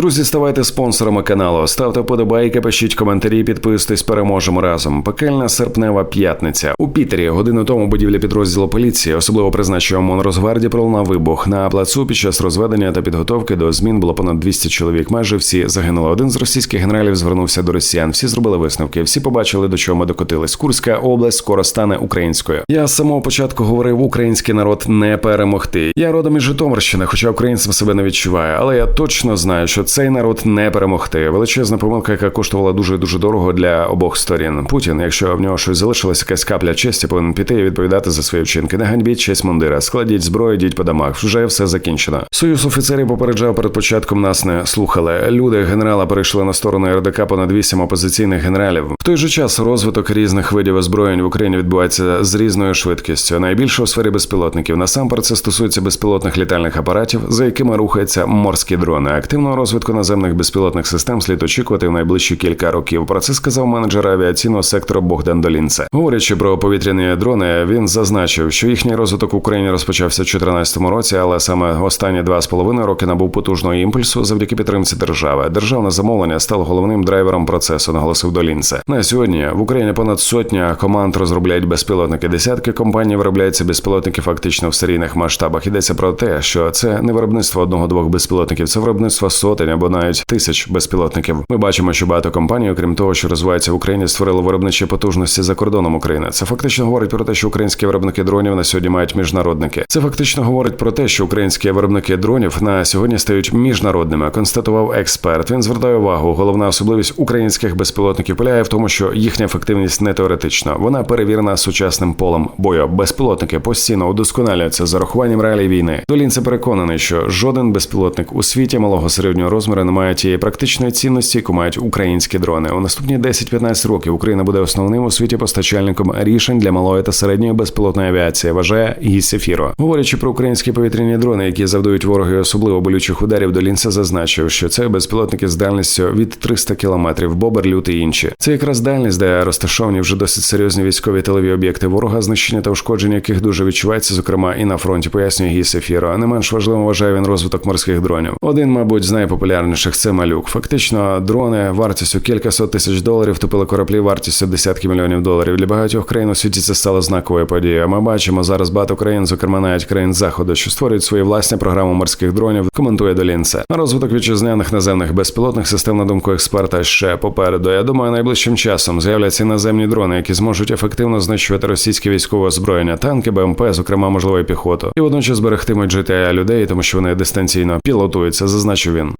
Друзі, ставайте спонсорами каналу, ставте вподобайки, пишіть коментарі, підписуйтесь, переможемо разом. Пекельна серпнева п'ятниця. У Пітері годину тому будівля підрозділу поліції, особливо призначеного Монросгварді, пролунав вибух. На плацу під час розведення та підготовки до змін було понад 200 чоловік. Майже всі загинули. Один з російських генералів звернувся до росіян. Всі зробили висновки. Всі побачили, до чого ми докотились. Курська область скоро стане українською. Я з самого початку говорив, український народ не перемогти. Я родом із Житомирщини, хоча українцем себе не відчуваю, але я точно знаю, що цей народ не перемогти. Величезна помилка, яка коштувала дуже дуже дорого для обох сторін. Путін, якщо в нього щось залишилось, якась капля честі, повинен піти і відповідати за свої вчинки. Не ганьбіть честь мундира, складіть зброю, йдіть по домах. Вже все закінчено. Союз офіцерів попереджав перед початком. Нас не слухали. Люди генерала перейшли на сторону РДК понад вісім опозиційних генералів. В той же час розвиток різних видів озброєнь в Україні відбувається з різною швидкістю. Найбільше у сфері безпілотників. Насамперед це стосується безпілотних літальних апаратів, за якими рухаються морські дрони. Активного розвитку наземних безпілотних систем слід очікувати в найближчі кілька років. Про це сказав менеджер авіаційного сектору Богдан Долінце. Говорячи про повітряні дрони, він зазначив, що їхній розвиток в Україні розпочався в 2014 році, але саме останні два з половиною роки набув потужного імпульсу завдяки підтримці держави. Державне замовлення стало головним драйвером процесу, наголосив Долінце. На сьогодні в Україні понад сотня команд розробляють безпілотники. Десятки компаній виробляються безпілотники фактично в серійних масштабах. Йдеться про те, що це не виробництво одного-двох безпілотників, це виробництво сотень або навіть тисяч безпілотників. Ми бачимо, що багато компаній, окрім того, що розвиваються в Україні, створили виробничі потужності за кордоном України. Це фактично говорить про те, що українські виробники дронів на сьогодні мають міжнародники. Це фактично говорить про те, що українські виробники дронів на сьогодні стають міжнародними. Констатував експерт. Він звертає увагу. Головна особливість українських безпілотників полягає в тому, що їхня ефективність не теоретична. Вона перевірена сучасним полем бою. Безпілотники постійно удосконалюються з урахуванням реалій війни. Долінце переконаний, що жоден безпілотник у світі малого середнього розміру не має тієї практичної цінності, яку мають українські дрони. У наступні 10-15 років Україна буде основним у світі постачальником рішень для малої та середньої безпілотної авіації. Вважає Гісефіро. Говорячи про українські повітряні дрони, які завдають вороги особливо болючих ударів, Долінце зазначив, що це безпілотники з дальністю від 300 кілометрів, бобер, лют і інші. Це якраз дальність, де розташовані вже досить серйозні військові тилові об'єкти ворога, знищення та ушкодження яких дуже відчувається, зокрема і на фронті, пояснює Гісефіро. А не менш важливим вважає він розвиток морських дронів. Один, мабуть, з найпопулярніших це малюк. Фактично, дрони вартістю кількасот тисяч доларів топили кораблі вартістю десятки мільйонів доларів. Для багатьох країн у світі це стало знаковою подією. Ми бачимо зараз багато країн, зокрема навіть країн заходу, що створюють свої власні програми морських дронів. Коментує Долінце. На розвиток вітчизняних наземних безпілотних систем, на думку експерта, ще попереду. Я думаю, найближчим часом з'являться наземні дрони, які зможуть ефективно знищувати російське військове озброєння, танки, БМП, зокрема, можливо, і піхоту, і водночас зберегтимуть життя людей, тому що вони дистанційно пілотуються, зазначив він.